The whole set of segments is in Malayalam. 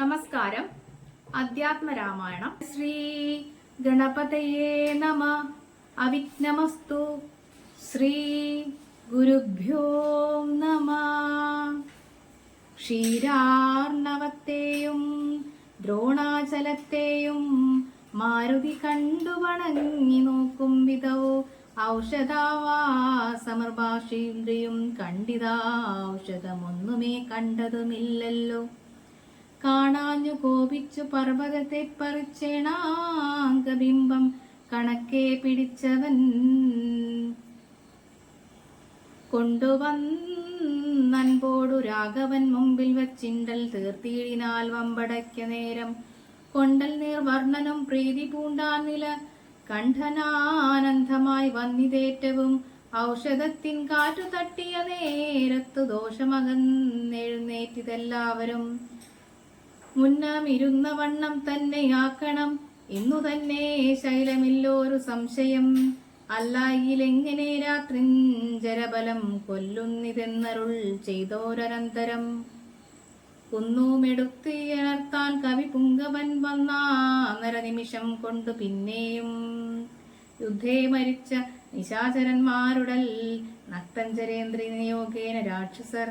നമസ്കാരം. അധ്യാത്മരാമായണം. ശ്രീ ഗണപതയേ നമ. അവിഘ്നമസ്തു. ശ്രീ ഗുരുഭ്യോ നമ. ക്ഷീരാർണവത്തെയും ദ്രോണാചലത്തെയും മാരുതി കണ്ടു വണങ്ങി നോക്കും വിധവോ. ഔഷധാവാസമർഭാഷീന്ദ്രിയും കണ്ടിതാ ഔഷധമൊന്നുമേ കണ്ടതുമില്ലല്ലോ. കാണാഞ്ഞു കോപിച്ചു പർവതത്തെ പറിച്ചേണാങ്കബിംബം കണക്കെ പിടിച്ചവൻ. കൊണ്ടുവന്നൻപോടു രാഘവൻ മുമ്പിൽ വച്ചിണ്ടൽ തീർത്തിയിടിനാൽ വമ്പടയ്ക്ക നേരം. കൊണ്ടൽ നീർവർണനും പ്രീതി പൂണ്ടാൻ നില കണ്ഠനാനന്ദമായി വന്നിതേറ്റവും ഔഷധത്തിൻ കാറ്റു തട്ടിയ നേരത്തു ദോഷമകന്നെഴുന്നേറ്റിതെല്ലാവരും. മുന്നാം ഇരുന്ന വണ്ണം തന്നെയാക്കണം ഇന്നു തന്നെ ശൈലമില്ലോരു സംശയം. അല്ലായിലെങ്ങനെ രാത്രിഞ്ചരബലം കൊല്ലുന്നിതെന്നരുൾ ചെയ്തോരനന്തരം. കുന്നുമെടുത്തിയർത്താൻ കവി പുങ്കവൻ വന്നാന്നര നിമിഷം കൊണ്ട് പിന്നെയും. യുദ്ധേ മരിച്ച നിശാചരന്മാരുടൽ നക്തഞ്ചരേന്ദ്രി നിയോഗേന രാക്ഷസർ.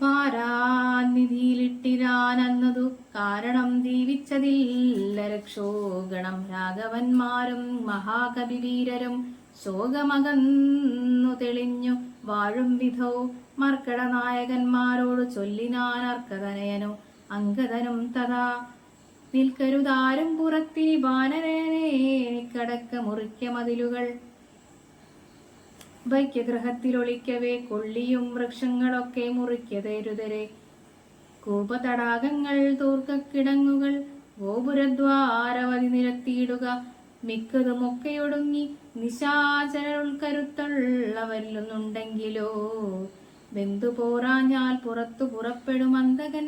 പാരാനിധിയിലിട്ടിരാനന്നതു കാരണം ദീവിച്ചതില്ല രക്ഷോഗണം രാഘവന്മാരും മഹാകവി വീരരും ശോകമകന്നു തെളിഞ്ഞു വാഴും വിധവും മർക്കട നായകന്മാരോട് ചൊല്ലിനാൻ അർക്കതനയനോ അങ്കദനും തഥാ നിൽക്കരുതാരും പുറത്തി കടക്ക മുറിക്ക മതിലുകൾ വൈക്യഗ്രഹത്തിലൊളിക്കവേ കൊള്ളിയും വൃക്ഷങ്ങളൊക്കെ മുറിക്കതേരുതരെ കൂപതടാകങ്ങൾ തൂർക്കക്കിടങ്ങുകൾ ഗോപുരദ്വാരവതി നിരത്തിയിടുക മിക്കതുമൊക്കെയൊടുങ്ങി നിശാചരുൾക്കരുത്തുള്ളവരിലൊന്നുണ്ടെങ്കിലോ ബന്ധു പോരാഞ്ഞാൽ പുറത്തു പുറപ്പെടും അന്തകൻ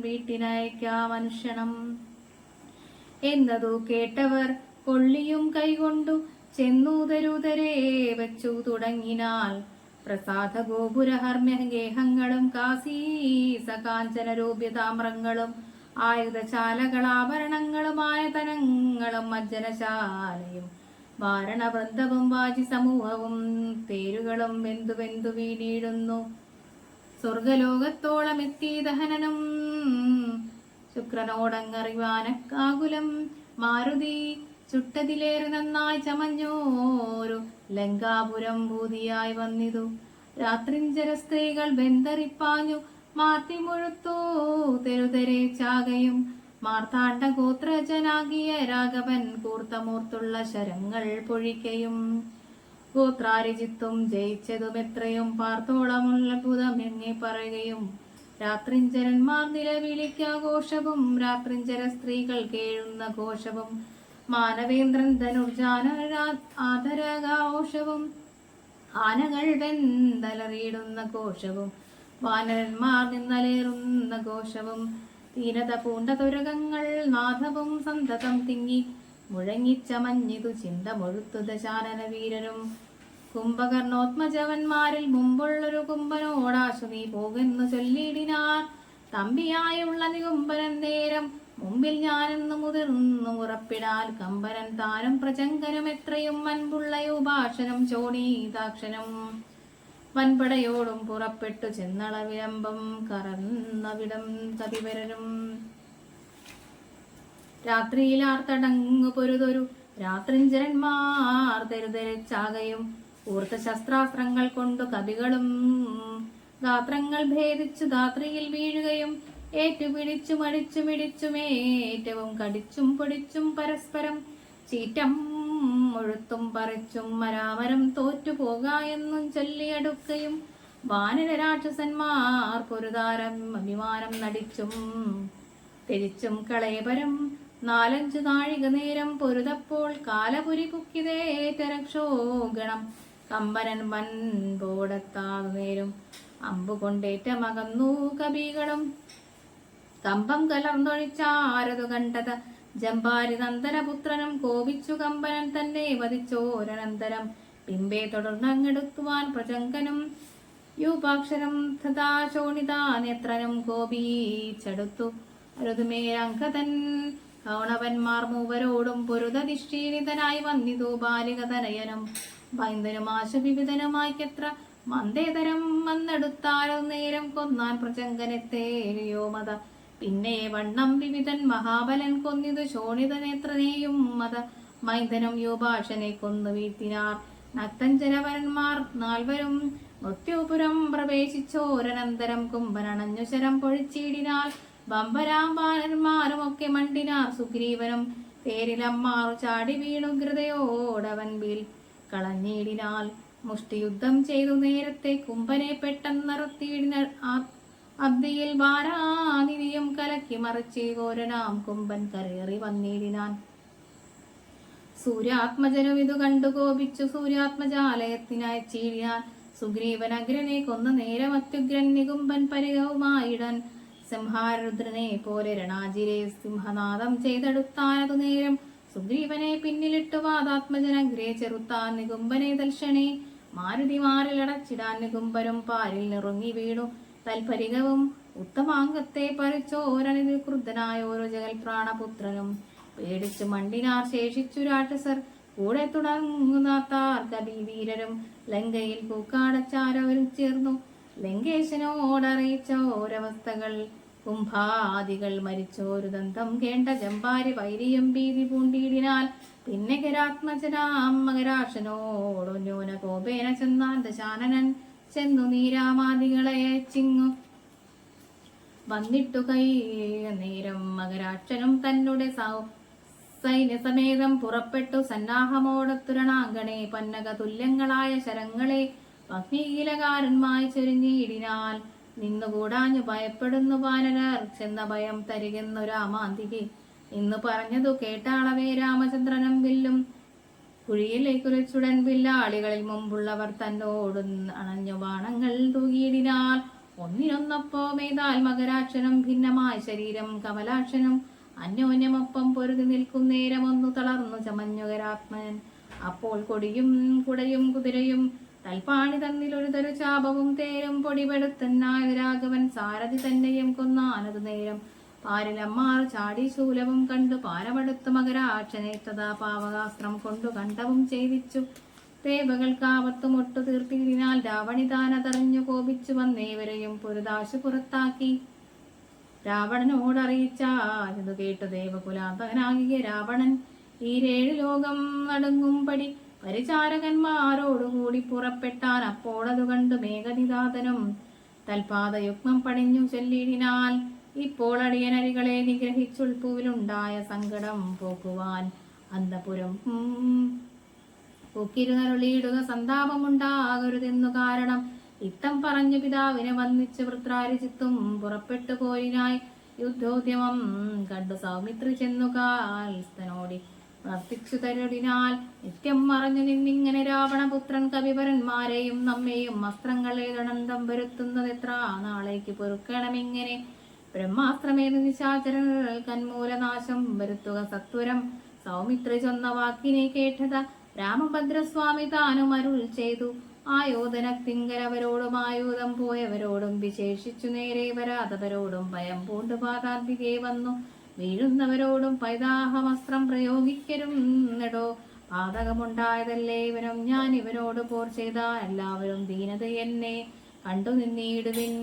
വീട്ടിനയക്കാമനുഷണം. എന്നതു കേട്ടവർ കൊള്ളിയും കൈകൊണ്ടു ചെന്നൂതരുതരേ വച്ചു തുടങ്ങിനാൽ പ്രസാദ ഗോപുരഹർമ്യഗേഹങ്ങളും കാസീസ കാഞ്ചന രൂപ്യതാമ്രങ്ങളും ആയുധശാലകളാഭരണങ്ങളുമായ തനങ്ങളും മജ്ജനശാലയും വാരണവൃന്ദവും വാജി സമൂഹവും തേരുകളും വെന്തു വെന്തു വീണിടുന്നു. സ്വർഗലോകത്തോളം എത്തി ദഹനനും ശുക്രനോടങ്ങറിവാനക്കാകുലം മാരുതി ചുട്ടതിലേറെ നന്നായി ചമഞ്ഞോരു ലങ്കാപുരം ഭൂതിയായി വന്നിതു. രാത്രിഞ്ചര സ്ത്രീകൾ ബന്ധറിപ്പാഞ്ഞു മാർത്തി മുഴുത്തു തെരുതെരെ ചാകയും. മാർത്താണ്ഡ ഗോത്രജനാകിയ രാഘവൻ കൂർത്തമൂർത്തുള്ള ശരങ്ങൾ പൊഴിക്കയും. ഗോത്രാരിജിത്തും ജയിച്ചതും എത്രയും പാർത്തോളമുള്ള ഭൂതമെങ്ങി പറയുകയും. രാത്രിഞ്ചരന്മാർ നിലവിളിക്കാഘോഷവും രാത്രിഞ്ചര സ്ത്രീകൾ കേഴുന്ന ഘോഷവും. മാനവേന്ദ്രൻ ധനുർജാന ആദരഘോഷവും ആനകൾ വെന്തലറിയിടുന്ന കോശവും വാനരന്മാർ നിന്നലേറുന്ന കോശവും തീനത പൂണ്ട തുരകങ്ങൾ നാഥവും സന്തതം തിങ്ങി. മുഴങ്ങിച്ചമഞ്ഞിതു ചിന്ത മുഴുത്തു ദശാനന വീരരും കുംഭകർണോത്മജവന്മാരിൽ മുമ്പുള്ളൊരു കുംഭനോടാശു നീ പോകുന്നു ചൊല്ലിയിടിനാർ തമ്പിയായുള്ള നികുംബനം നേരം മുമ്പിൽ ഞാനെന്ന് മുതിർന്നു ഉറപ്പിടാൽ കമ്പരൻ താനും പ്രചങ്കനും എത്രയും അൻപുള്ളയുഭാഷനും ചോണീതാക്ഷനും വൻപടയോടും പുറപ്പെട്ടു ചെന്നള വിളമ്പം കറന്നവിടം കവിവരനും രാത്രിയിൽ ആർത്തടങ്ങു പൊരുതൊരു രാത്രിഞ്ചരന്മാർ തെരുതെരച്ചാകയും ഊർത്ത ശസ്ത്രാസ്ത്രങ്ങൾ കൊണ്ടു കവികളും ഗാത്രങ്ങൾ ഭേദിച്ചു ധാത്രിയിൽ വീഴുകയും ഏറ്റുപിടിച്ചു മടിച്ചു മിടിച്ചുമേറ്റവും കടിച്ചും പൊടിച്ചും പരസ്പരം ചീറ്റം മുഴുത്തും പറിച്ചും മരാമരം തോറ്റുപോക എന്നും ചൊല്ലിയടുക്കയും വാനര രാക്ഷസന്മാർ പൊരുതാരം അഭിമാനം നടിച്ചും തിരിച്ചും കളയപരം നാലഞ്ചു നാഴിക നേരം പൊരുതപ്പോൾ കാലപുരി കുക്കിതേറ്റരക്ഷോഗണം കമ്പനൻ വൻപോടത്താതു നേരം അമ്പുകൊണ്ടേറ്റ മകന്നു കവികളും കമ്പം കലർന്നൊഴിച്ചാരതു കണ്ടത്? ജമ്പാരി നന്ദനപുത്രനും കോപിച്ചു കമ്പനൻ തന്നെ വധിച്ചോരനന്തരം പിമ്പെ തുടർന്നങ്ങെടുത്തുവാൻ പ്രചങ്കനും യൂപാക്ഷരം തഥാ ശോണിതാ നേത്രനും കോപീച്ചെടുത്തു. അരുതുമേരംഗതൻ കൗണവന്മാർ മൂവരോടും പൊരുതധിഷ്ഠീണിതനായി വന്നിതു ബാലിക തനയനും. ബൈന്ദനും ആശവിവിധനുമായിക്കെത്ര മന്ദേതരം വന്നെടുത്താലോ നേരം കൊന്നാൻ പ്രചങ്കനെ തേരിയോ മത? പിന്നെ വണ്ണം വിവിധൻ മഹാബലൻ കൊന്നിതു ശോണിതനേത്രനെയും മത മൈന്ദനും യുഭാഷനെ കൊന്നു വീഴ്ത്തിനാർ. നക്തഞ്ചരവരന്മാർ നാൽവരും മൃത്യുപുരം പ്രവേശിച്ചോരനന്തരം കുംഭനണഞ്ഞു ശരം പൊഴിച്ചിടിനാൽ ബമ്പരാമ്പാലന്മാരും ഒക്കെ മണ്ടിനാർ സുഗ്രീവനും തേരിലമ്മാറു ചാടി വീണു ഗൃതയോടവൻ വീൽ കളഞ്ഞിടിനാൽ മുഷ്ടിയുദ്ധം ചെയ്തു നേരത്തെ കുംഭനെ പെട്ടെന്നറുത്തിയിടിന അബ്ദിയിൽ വാരാനിധിയും കലക്കി മറിച്ച് ഘോരനാം കുംഭൻ കരേറി വന്നിടിനാൻ. സൂര്യാത്മജനും ഇതു കണ്ടു കോപിച്ചു സൂര്യാത്മജാലയത്തിനായി ചീഴിയാൻ സുഗ്രീവൻ അഗ്രനെ കൊന്ന നേരം അത്യുഗ്രൻ നികുംബൻ പരികവുമായിടൻ സിംഹാരുദ്രനെ പോലെ രണാജിരെ സിംഹനാദം ചെയ്തെടുത്താനതു നേരം സുഗ്രീവനെ പിന്നിലിട്ടു വാദാത്മജനഗ്രേ ചെറുത്താൻ നികുംബനെ ദർശനെ മാരുതി മാറിലടച്ചിടാൻ നികുംബനും പാരിൽ നിറുങ്ങി വീണു. തൽപരികവും ഉത്തമാംഗത്തെ പറിച്ചോരനിൽ ക്രുദ്ധനായ ഓരോ ജഗൽ പ്രാണപുത്രനും പേടിച്ചു മണ്ടിനാർ ശേഷിച്ചു രാക്ഷസർ. കൂടെ തുടങ്ങുന്നാത്താർ കബീവീരരും ലങ്കയിൽ കൂക്കാടച്ചാരവരും ചേർന്നു. ലങ്കേശനോടറിയിച്ച ഓരവസ്ഥകൾ കുംഭാദികൾ മരിച്ചോരു ദന്തം കേണ്ട ജമ്പാരി വൈരിയും ഭീതി പൂണ്ടിയിടിനാൽ പിന്നെ ഗരാത്മജനാം ന്യൂന കോപേന ചെന്നാൻ ദശാനനൻ ചെന്നു നീരാമാദികളെ ചിങ്ങു. വന്നിട്ടു കൈ നേരം മകരാക്ഷനും തന്നെ സൗ- സൈന്യസമേതം പുറപ്പെട്ടു സന്നാഹമോടത്തുരണാങ്കണേ പന്നക തുല്യങ്ങളായ ശരങ്ങളെ ഭഗ്നീലകാരന്മായി ചൊരിഞ്ഞിടിനാൽ നിന്നുകൂടാഞ്ഞു ഭയപ്പെടുന്നു വാനരർ ചെന്ന ഭയം തരികെന്നു രാമാന്തികെ. ഇന്ന് പറഞ്ഞതു കേട്ടാളവേ രാമചന്ദ്രനും വില്ലും കുഴിയിലേക്കുരച്ചുടൻ വില്ലാളികളിൽ മുമ്പുള്ളവർ തന്നോട് അണഞ്ഞു ബാണങ്ങൾ തൂകിയിടിനാൽ. ഒന്നിനൊന്നപ്പോ മെയ്താൽ മകരാക്ഷനും ഭിന്നമായ ശരീരം കമലാക്ഷനും അന്യോന്യമൊപ്പം പൊരുതി നിൽക്കും നേരമൊന്നു തളർന്നു ചമഞ്ഞുകരാത്മൻ അപ്പോൾ കൊടിയും കുടയും കുതിരയും തൽപ്പാണി തന്നിൽ ഒരു തരു ചാപവും തേരും പൊടിപെടുത്തന്നായ രാഘവൻ സാരഥി തന്നെയും കൊന്നാനതു നേരം പാരിലമ്മാർ ചാടി ശൂലവും കണ്ടു പാരമെടുത്ത മകരാക്ഷനെ തഥാ പാവകാസ്ത്രം കൊണ്ടു കണ്ടവും ചെയ്തിച്ചു ദേവകൾക്കാവത്തു മുട്ടു തീർത്തിനാൽ രാവണിതാനതറിഞ്ഞു കോപിച്ചു വന്നേവരെയും പുരുതാശു പുറത്താക്കി. രാവണനോടറിയിച്ചു കേട്ടു ദേവകുലാന്തകനാകിയ രാവണൻ ഈ രേഴ് ലോകം നടുങ്ങുംപടി പരിചാരകന്മാരോടുകൂടി പുറപ്പെട്ടാൻ അപ്പോഴതു കണ്ടു മേഘനിദാതനും. തൽപാദയുഗ്മം പണിഞ്ഞു ചൊല്ലിടിനാൽ ഇപ്പോൾ അടിയനരികളെ നിഗ്രഹിച്ചുൾപ്പൂവിലുണ്ടായ സങ്കടം പോക്കുവാൻ അന്തപുരം. പൂക്കിരുന്നരുളിയിടുന്ന സന്താപമുണ്ടാകരുതെന്നു കാരണം ഇത്തം പറഞ്ഞു പിതാവിനെ വന്നിച്ച് വൃത്രാരിചിത്തും പുറപ്പെട്ടു പോയിനായി യുദ്ധോദ്യമം കണ്ടു സൗമിത്രി ചെന്നു സ്തനോടി വർത്തിച്ചു തരുടിനാൽ നിത്യം മറഞ്ഞു നിന്നിങ്ങനെ രാവണപുത്രൻ കവിവരന്മാരെയും നമ്മെയും വസ്ത്രങ്ങളെ ദണന്തം വരുത്തുന്നത് എത്ര നാളേക്ക് പൊറുക്കണമിങ്ങനെ? ബ്രഹ്മാസ്ത്രമേത് നിശാചരൽ കന്മൂലനാശം വരുത്തുക സത്വരം. സൗമിത്രി ചൊന്ന വാക്കിനെ കേട്ടത രാമഭദ്രസ്വാമി താനും അരുൾ ചെയ്തു. ആയോധനത്തിങ്കലവരോടും ആയുധം പോയവരോടും വിശേഷിച്ചു നേരെ വരാതവരോടും ഭയം പൂണ്ട് പാതാന്തികെ വന്നു. വീഴുന്നവരോടും പൈതാഹമസ്ത്രം പ്രയോഗിക്കരും നെടോ പാതകമുണ്ടായതല്ലേ ഇവരും ഞാൻ ഇവരോട് പോർ ചെയ്ത. എല്ലാവരും ദീനത എന്നെ കണ്ടു നിന്നിടുവിൻ.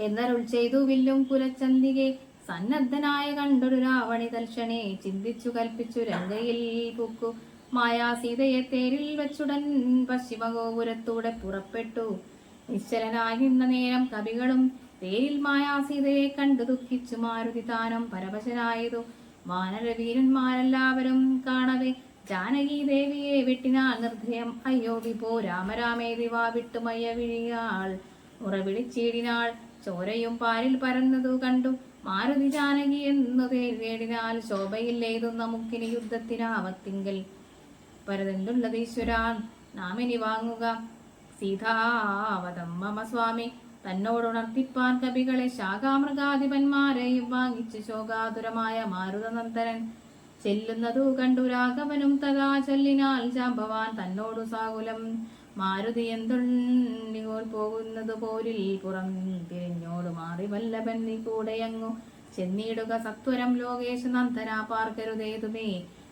എന്നരുൾ ചെയ്തു വില്ലും കുലച്ചന്തികെ സന്നദ്ധനായ കണ്ടൊരു രാവണി തൽക്ഷണെ ചിന്തിച്ചു കൽപ്പിച്ചു രംഗയിൽ പൂക്കു. മായാ സീതയെ തേരിൽ വെച്ചുടൻ പശ്ചിമഗോപുരത്തൂടെ പുറപ്പെട്ടു. നിശ്ചലനാകുന്ന നേരം കവികളും തേരിൽ മായാ സീതയെ കണ്ടു ദുഃഖിച്ചു മാരുതി താനം പരവശനായതു. വാനരവീരന്മാരെല്ലാവരും കാണവേ ജാനകി ദേവിയെ വിട്ടിനാ നിർഭയം. അയ്യോ വിപോ രാമരാമേ ദിവാ വിട്ടുമയ്യ വിഴിയാൾ. ഉറവിളിച്ചീടിനാൾ ചോരയും പാലിൽ പരന്നതു കണ്ടു. മാരുതി ജാനകി എന്നു തേടിനാൽ ശോഭയില്ലേതു നമുക്കിനി യുദ്ധത്തിനാവത്തിങ്കൽ പരതെന്തുള്ളത് ഈശ്വരാ? ഇനി വാങ്ങുക. സീതാവതം മമ സ്വാമി തന്നോടുണർത്തിപ്പാൻ കവികളെ ശാഖാമൃഗാധിപന്മാരെയും വാങ്ങിച്ചു ശോകാതുരമായ മാരുതനന്ദനൻ ചെല്ലുന്നതു കണ്ടു രാഘവനും തഥാ ചൊല്ലിനാൽ ജാമ്പവാൻ തന്നോടു സാകുലം. മാരുതി എന്തുണ്ണിയോൽ പോകുന്നത് പോരിൽ പുറം തിരിഞ്ഞോട് മാറി വല്ലഭൻ നീ കൂടെയങ്ങു ചെന്നിടുക സത്വരം ലോകേശ നന്ദനാ പാർക്കരുതേതു നീ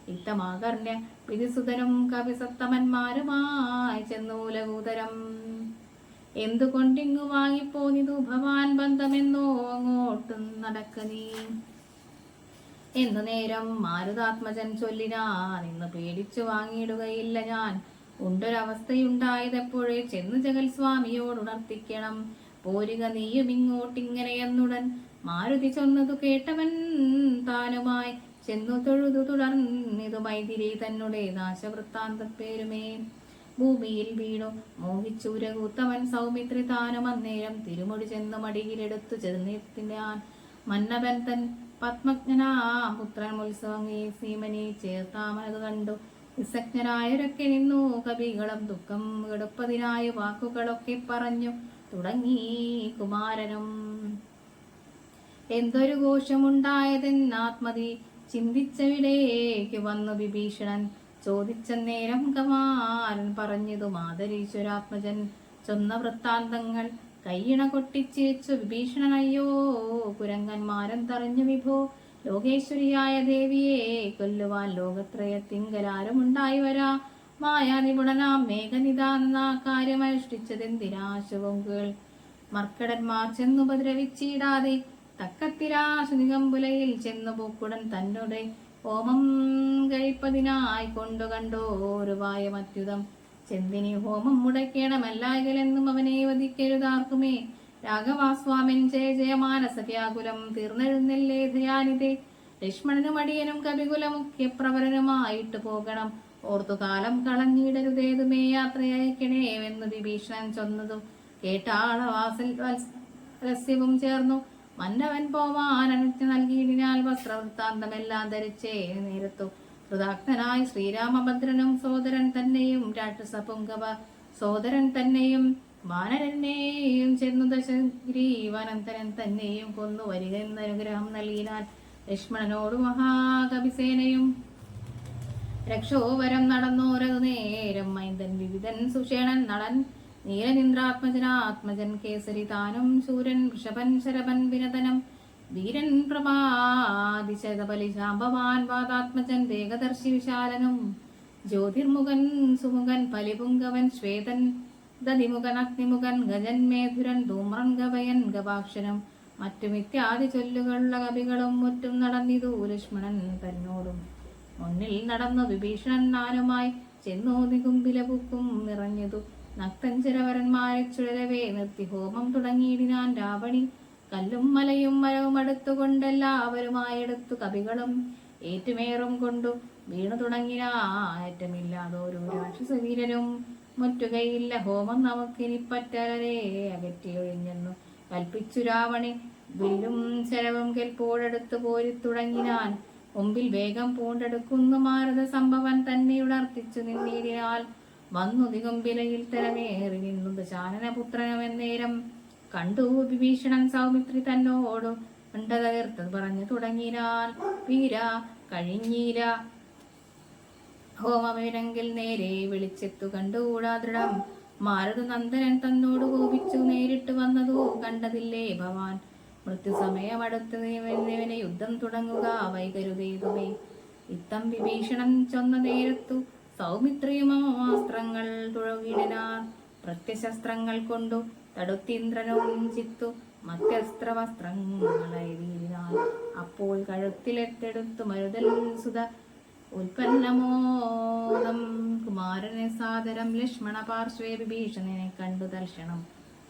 ഇത്തമാകർണ്യ വിധിസുതനും കവിസത്തമന്മാരുമായി ചെന്നൂലകൂതരം എന്തുകൊണ്ടിങ്ങു വാങ്ങിപ്പോനിതു ഭവാൻ ബന്ധമെന്നോ അങ്ങോട്ടും നടക്ക നീ എന്നു നേരം മാരുതാത്മജൻ ചൊല്ലിനാ നിന്ന് പേടിച്ചു വാങ്ങിയിടുകയില്ല ഞാൻ. ഉണ്ടൊരവസ്ഥയുണ്ടായതെപ്പോഴേ ചെന്ന് ജഗൽ സ്വാമിയോട് ഉണർത്തിക്കണം പോരുക നീയും ഇങ്ങോട്ടിങ്ങനെയെന്നുടൻ. മാരുതി ചൊന്നതു കേട്ടവൻ താനുമായി ചെന്നു തൊഴുതു തുടർന്നിതു മൈതിരി തന്നെ നാശവൃത്താന്തപ്പേരുമേ. ഭൂമിയിൽ വീണു മോഹിച്ചൂരകൂത്തവൻ സൗമിത്രി താനും അന്നേരം തിരുമുടി ചെന്ന് മടിയിലെടുത്തു ചെന്നിത്തിനാൻ മന്നവൻ തൻ പത്മജ്ഞനാ. ഉത്സവങ്ങി സീമനി ചേർത്താമനത് കണ്ടു. നിസ്സജ്ഞരായവരൊക്കെ നിന്നു. കവികളും ദുഃഖം എടുപ്പതിനായ വാക്കുകളൊക്കെ പറഞ്ഞു. തുടങ്ങി കുമാരനും. എന്തൊരു ഘോഷമുണ്ടായതെന്നാത്മതി ചിന്തിച്ചവിടേക്ക് വന്നു വിഭീഷണൻ. ചോദിച്ച നേരം കമാരൻ പറഞ്ഞതു. മാതരീശ്വരാത്മജൻ ചൊന്ന വൃത്താന്തങ്ങൾ കയ്യിണ കൊട്ടിച്ചേച്ചു വിഭീഷണനയ്യോ കുരങ്ങന്മാരം കുരങ്ങന്മാരൻ തറഞ്ഞു വിഭോ. ലോകേശ്വരിയായ ദേവിയെ കൊല്ലുവാൻ ലോകത്രയത്തിങ്കലാരുമുണ്ടായി വരാ. മായാ നിപുണനാം മേഘനിദാന കാര്യമനുഷ്ഠിച്ചതെന്തിനാശുവും കേൾ. മർക്കടന്മാർ ചെന്നുപദ്രവിച്ചിടാതെ തക്കത്തിരാശു നികമ്പുലയിൽ ചെന്നു പൂക്കുടൻ തന്നോടെ ഓമം കഴിപ്പതിനായി കൊണ്ടു ഒരു മത്യുതം ചെന്തിനി ഹോമം മുടക്കേണമല്ലായകലെന്നും അവനെ വധിക്കരുതാർക്കുമേ രാഘവാസ്വാമിൻ ജയ ജയമാനസ വ്യാകുലം തീർന്നെഴുന്നല്ലേ ധയാനിതേ. ലക്ഷ്മണനും അടിയനും കവികുലമുഖ്യപ്രവരനുമായിട്ട് പോകണം. ഓർത്തുകാലം കളഞ്ഞിടരുതേതുമേ എന്ന് വിഭീഷണൻ ചൊന്നതും കേട്ടാളവാസൽ രസ്യവും ചേർന്നു. മന്നവൻ പോവാൻ അനുജ്ഞ നൽകിയിടിനാൽ വസ്ത്രവൃത്താന്തമെല്ലാം ധരിച്ചേ നേരത്തു. കൃതാഗ്ധനായി ശ്രീരാമഭദ്രനും സോദരൻ തന്നെയും രാക്ഷസ പുങ്കവ സോദരൻ തന്നെയും വാനരനെയും ചെന്നു ദശഗ്രീവാനന്തരൻ തന്നെയും കൊന്നു വരിക എന്ന അനുഗ്രഹം നൽകിയാൽ ലക്ഷ്മണനോട് മഹാകവിസേനയും. രക്ഷോവരം നടന്നോരതു നേരം മൈന്ദൻ വിവിധൻ സുഷേണൻ നടൻ നീലനിന്ദ്രാത്മജനാത്മജൻ കേസരി താനും ശൂരൻ വൃഷഭൻ ശരഭൻ വിനതനം വീരൻ പ്രഭാതിശതബലി ശാംബവാൻ വാതാത്മജൻ വേഗദർശി വിശാലനും. ജ്യോതിർമുഖൻ സുമുഖൻ പലിപുങ്കവൻ ശ്വേതൻ. ദതിമുഖൻ അഗ്നിമുഖൻ ഗജൻ മേധുരൻ ധൂമ്രൻ ഗവയൻ ഗവാക്ഷനും. മറ്റുമിത്യാദി ചൊല്ലുകളുള്ള കവികളും മുറ്റും നടന്നിതു ലക്ഷ്മണൻ തന്നോടും. മുന്നിൽ നടന്നു വിഭീഷണൻ നാനുമായി ചെന്നു നികുമ്പിലപുക്കും നിറഞ്ഞതു. നക്തഞ്ചരവരന്മാരെ ചുഴലവേ നിർത്തി ഹോമം തുടങ്ങിയിടിനാൻ രാവണി. കല്ലും മലയും മരവും അടുത്തുകൊണ്ടെല്ലാവരുമായെടുത്തു കവികളും ഏറ്റുമേറും കൊണ്ടു വീണു തുടങ്ങിനാറ്റമില്ലാതൊരു രാക്ഷസവീരനും മുറ്റുകയില്ല. ഹോമം നമുക്കിനി പറ്റലരെ അകറ്റിയൊഴിഞ്ഞെന്നു കൽപ്പിച്ചു രാവണി വില്ലും ശരവും കെൽപ്പോഴെടുത്തു പോരി തുടങ്ങിനാൻ മുമ്പിൽ വേഗം പൂണ്ടെടുക്കുന്നു മാരത സംഭവൻ തന്നെ ഉണർത്തിച്ചു നിന്നീരിനാൽ വന്നു ദിഗംബിലയിൽ തരമേറി നിന്നു ദശാനനപുത്രനമെന്നേരം കണ്ടു വിഭീഷണൻ സൗമിത്രി തന്നോടു കണ്ടതകർത്തത് പറഞ്ഞു തുടങ്ങിനാൽ വീര കഴിഞ്ഞീര ഹോമവിനെങ്കിൽ നേരെ വിളിച്ചെത്തു കണ്ടുകൂടാ ദൃഢം മാരുത നന്ദനൻ തന്നോട് കോപിച്ചു നേരിട്ട് വന്നതു? കണ്ടതില്ലേ ഭവാൻ. മൃത്യുസമയമടുത്ത് ഇവനെ യുദ്ധം തുടങ്ങുക വൈകരുതേതുമേ. ഇത്തം വിഭീഷണൻ ചൊന്ന നേരത്തു സൗമിത്രിയുമാസ്ത്രങ്ങൾ തുഴകിടിനാർ പ്രത്യശസ്ത്രങ്ങൾ കൊണ്ടു തടുത്തിന്ദ്രനും ചിത്തു മധ്യസ്ത്ര വസ്ത്രങ്ങളെ വീഴിനാൾ അപ്പോൾ കഴുത്തിലെട്ടെടുത്തു മരുതൽ സുത ഉൽപ്പന്നമോദം. കുമാരനെ സാദരം ലക്ഷ്മണ പാർശ്വേ വിഭീഷണനെ കണ്ടു ദർശനം.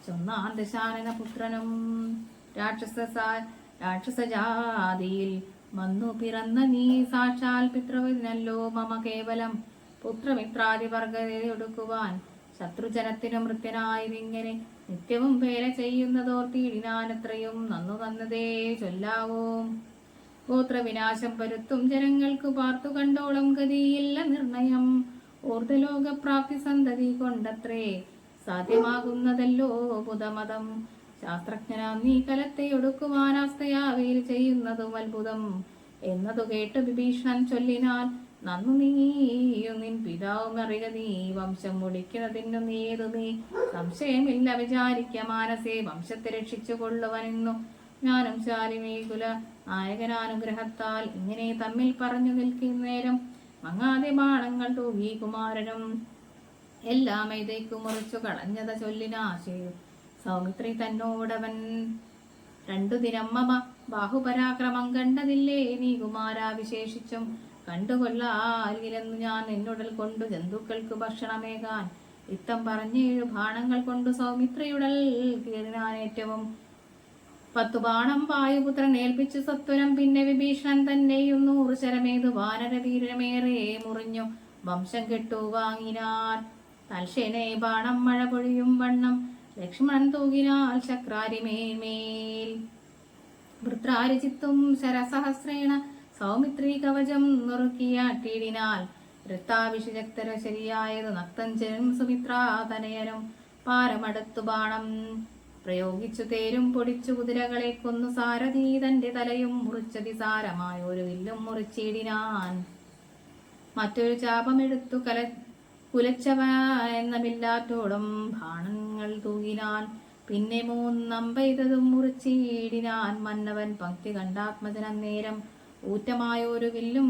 ചൊന്നാൻ ദശാനന പുത്രനും രാക്ഷസ രാക്ഷസജാതിയിൽ വന്നു പിറന്ന നീ സാക്ഷാൽ പിതൃവിനല്ലോ മമ കേവലം. പുത്രമിത്രാദിവർഗതയൊടുക്കുവാൻ ശത്രുജനത്തിനു മൃത്യനായതിങ്ങനെ നിത്യവും പേര ചെയ്യുന്നതോർത്തിയിടിനാനത്രയും നന്നു തന്നതേ ചൊല്ലാവോ. ഗോത്രവിനാശം പരുത്തും ജനങ്ങൾക്ക് പാർത്തു കണ്ടോളം ഗതിയില്ല നിർണയം. ഊർധലോകപ്രാപ്തി സന്തതി കൊണ്ടത്രേ സാധ്യമാകുന്നതല്ലോ ബുധമതം ശാസ്ത്രജ്ഞനാം നീ കലത്തെ ഒടുക്കുവാനാസ്തയാവേൽ ചെയ്യുന്നതും അത്ഭുതം. എന്നതു കേട്ട് വിഭീഷണൻ ചൊല്ലിനാൽ നന്നു നീയും നിൻ പിതാവും അറിയ നീ വംശം മുടിക്കുന്നതിനും നീതു നീ സംശയമില്ല വിചാരിക്ക മാനസേ വംശത്തെ രക്ഷിച്ചു കൊള്ളുവനെന്നു ഞാനും ശാലിമേകുല നായകനാനുഗ്രഹത്താൽ ഇങ്ങനെ തമ്മിൽ പറഞ്ഞു നിൽക്കുന്നേരം മങ്ങാതെ ബാണങ്ങൾ തൂകി കുമാരനും എല്ലാം എഴുതേക്കു മുറിച്ചു കളഞ്ഞത ചൊല്ലിനാശയു സൗമിത്രി തന്നോടവൻ രണ്ടു ദിനം മമ ബാഹുപരാക്രമം കണ്ടതില്ലേ നീ കുമാരാ വിശേഷിച്ചും കണ്ടുകൊള്ളാലില്ലെന്നു ഞാൻ എന്നുടൽ കൊണ്ടു ജന്തുക്കൾക്ക് ഭക്ഷണമേകാൻ. ഇത്തം പറഞ്ഞേഴു ബാണങ്ങൾ കൊണ്ടു സൗമിത്രയുടൽ കീറിനാൻ ഏറ്റവും പത്തു ബാണം വായുപുത്രൻ ഏൽപ്പിച്ചു സത്വരം പിന്നെ വിഭീഷണൻ തന്നെയും നൂറ് ശരമേതു വാനരവീരമേറെ മുറിഞ്ഞു. വംശം കെട്ടു വാങ്ങിനാർ തൽശേനെ ബാണം മഴ പൊഴിയും വണ്ണം. ലക്ഷ്മണൻ തൂകിനാൽ ശക്രാരിമേൽമേൽ വൃത്രാരിചിത്തും ശരസഹസ്രേണ സൗമിത്രി കവചം നുറുക്കിയാട്ടിയിടിനാൽ വൃത്താഭിഷക്തര ശരിയായത് നക്തഞ്ചനും സുമിത്രാതനയനും പാരമടുത്തു ബാണം. പ്രയോഗിച്ചു തേരും പൊടിച്ചു കുതിരകളെ കൊന്നു സാരഥി തന്റെ തലയും മുറിച്ചതി സാരമായ ഒരു വില്ലും മുറിച്ചിടിനാൻ. മറ്റൊരു ചാപമെടുത്തു കല കുലച്ചവ എന്നമില്ലാത്തോളം ബാണങ്ങൾ തൂകിനാൻ. പിന്നെ മൂന്നമ്പെയ്തതും മുറിച്ചിടിനാൻ. മന്നവൻ പങ്ക്തി കണ്ടാത്മജനം നേരം ഊറ്റമായ ഒരു വില്ലും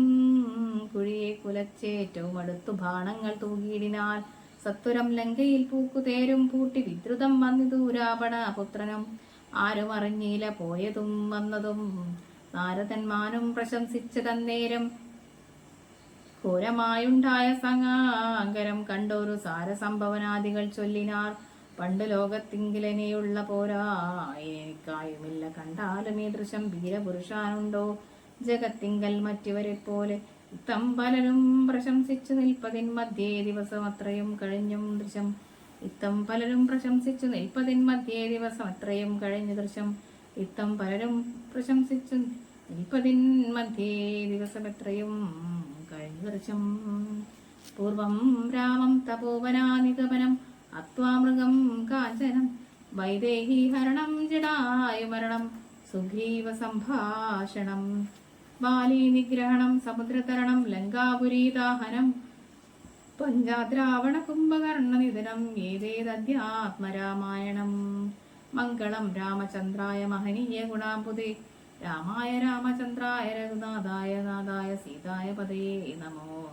കുഴിയെ കുലച്ചേറ്റവും അടുത്തു ബാണങ്ങൾ തൂകിയിടിനാൽ സത്വരം ലങ്കയിൽ പൂക്കുതേരും പൂട്ടി വിദ്രുതം വന്നിതു രാവണ പുത്രനും. ആരും അറിഞ്ഞില്ല പോയതും വന്നതും. നാരദന്മാനും പ്രശംസിച്ചതന്നേരം ഘോരമായുണ്ടായ സംഗാങ്കരം കണ്ടൊരു സാരസംഭവനാദികൾ ചൊല്ലിനാർ. പണ്ട് ലോകത്തിങ്കിലനെയുള്ള പോരായെനിക്കായുമില്ല കണ്ടാലും ഈ ദൃശ്യം വീരപുരുഷാനുണ്ടോ? ജഗത്തിങ്കൽ മറ്റവരെ പോലെ ഇത്തം പലരും പ്രശംസിച്ചു നിൽപ്പതിൻ മധ്യേ ദിവസം അത്രയും കഴിഞ്ഞും ദൃശ്യം. ഇത്തം പലരും പ്രശംസിച്ചു നിൽപ്പതിൻ മധ്യേ ദിവസം അത്രയും കഴിഞ്ഞ ദൃശ്യം. ഇത്തം പലരും പ്രശംസിച്ചു നിൽപ്പതിൻ മധ്യേ ദിവസം എത്രയും കഴിഞ്ഞ ദൃശ്യം. പൂർവം രാമം തപോവനാനിഗമനം അത്വാമൃഗം കാഞ്ചനം വൈദേഹി ഹരണം ജടായുമരണം സുഗ്രീവ സംഭാഷണം. ബാലി നിഗ്രഹണം സമുദ്രതരണം ലങ്കാപുരീദാഹനം പഞ്ചാദ്രാവണ കുംഭകർണനിധനം ഏതേതധ്യാത്മരാമായണം മംഗളം രാമചന്ദ്രായ മഹനീയ ഗുണാംബുദേ രാമായ രാമചന്ദ്രായ രഘുനാഥായ നാഥായ സീതായ പദേ നമോ